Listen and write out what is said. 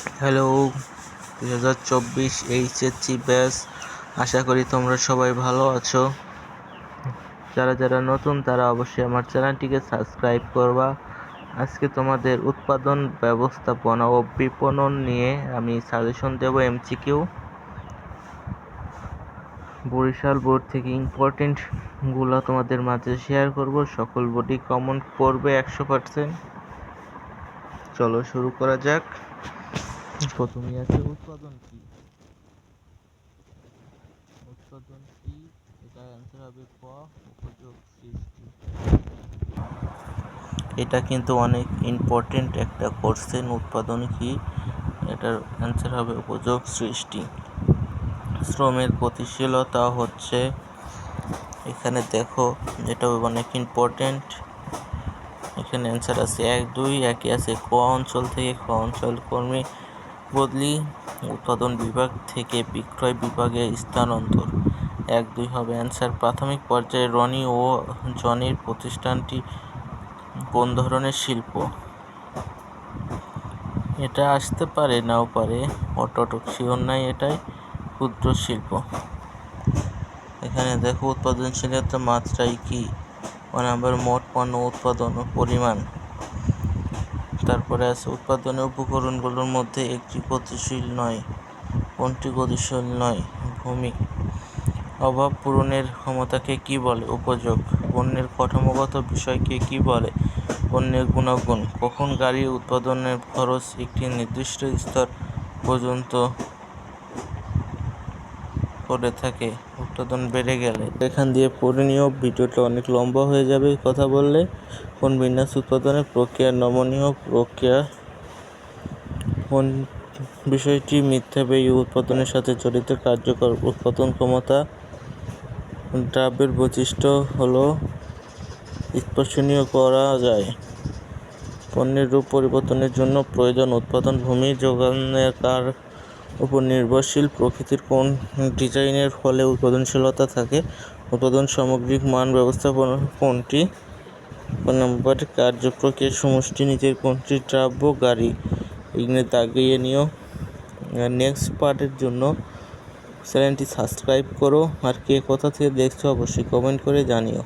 Hello, দুই হাজার চব্বিশ এইচএসসি ব্যাচ আশা করি তোমরা সবাই ভালো আছো। যারা যারা নতুন, তারা অবশ্যই আমার চ্যানেলটিকে সাবস্ক্রাইব করবা। আজকে তোমাদের উৎপাদন, ব্যবস্থাপনা ও বিপণন নিয়ে আমি সাজেশন দেব এমসিকিউ বরিশাল বোর্ড থেকে ইম্পর্টেন্টগুলো তোমাদের মাঝে শেয়ার করব। সকল বোর্ডই কমন করবে একশো পার্সেন্ট চলো শুরু করা যাক। প্রথমেই আছে উৎপাদন কি? উৎপাদন কি? এটা অ্যান্সার হবে ক, উপযোগ সৃষ্টি। এটা কিন্তু অনেক ইম্পর্টেন্ট একটা কোশ্চেন উৎপাদন কি? এটার অ্যান্সার হবে উপযোগ সৃষ্টি। শ্রমের গতিশীলতা হচ্ছে, এখানে দেখো এটা অনেক ইম্পর্টেন্ট এখানে অ্যান্সার আছে এক, দুই, একই আছে ক অঞ্চল থেকে খ অঞ্চল কর্মী। বদলি উৎপাদন বিভাগ থেকে বিক্রয় বিভাগে স্থানান্তর। এক দুই হবে অ্যান্সার। প্রাথমিক পর্যায়ে রনি ও জনির প্রতিষ্ঠানটি কোন ধরনের শিল্প? এটা আসতে পারে, নাও পারে। অটোটক, শিওর নাই এটাই ক্ষুদ্র শিল্প। এখানে দেখো উৎপাদনশীলতা মাত্রাই কি? ও নাম্বার, মোট পণ্য উৎপাদন ও পরিমাণ। তারপরে আছে, উৎপাদনের উপকরণগুলোর মধ্যে একটি গতিশীল নয়, কোনটি গতিশীল নয়? ভূমি অভাব পূরণের ক্ষমতাকে কি বলে? উপযোগ। পণ্যের কাঠামোগত বিষয়কে কি বলে? পণ্যের গুণাগুণ। কখন গাড়ি উৎপাদনের খরচ একটি নির্দিষ্ট স্তর পর্যন্ত করে থাকে, উৎপাদন বেড়ে গেলে। এখান দিয়ে পড়ে ভিডিওটা অনেক লম্বা হয়ে যাবে কথা বললে। কোন বিন্যাস উৎপাদনের প্রক্রিয়া, নমনীয় প্রক্রিয়া? কোন বিষয়টি মিথ্যা ব্যয় উৎপাদনের সাথে জড়িত কার্যকর উৎপাদন ক্ষমতা? দ্রব্যের বৈশিষ্ট্য হলো স্পর্শনীয় করা যায়। পণ্যের রূপ পরিবর্তনের জন্য প্রয়োজন উৎপাদন ভূমি যোগানের কার উপর নির্ভরশীল প্রকৃতির কোন ডিজাইনের ফলে উৎপাদনশীলতা থাকে? উৎপাদন সামগ্রিক মান ব্যবস্থাপনা কোনটি? কোন নম্বর কার্যপ্রক্রিয়ার সমষ্টি নিজের কোনটি, দ্রব্য, গাড়ি এগুলো দাগিয়ে নিও। নেক্সট পার্টের জন্য চ্যানেলটি সাবস্ক্রাইব করো। আর কে কোথা থেকে দেখছ অবশ্যই কমেন্ট করে জানিও।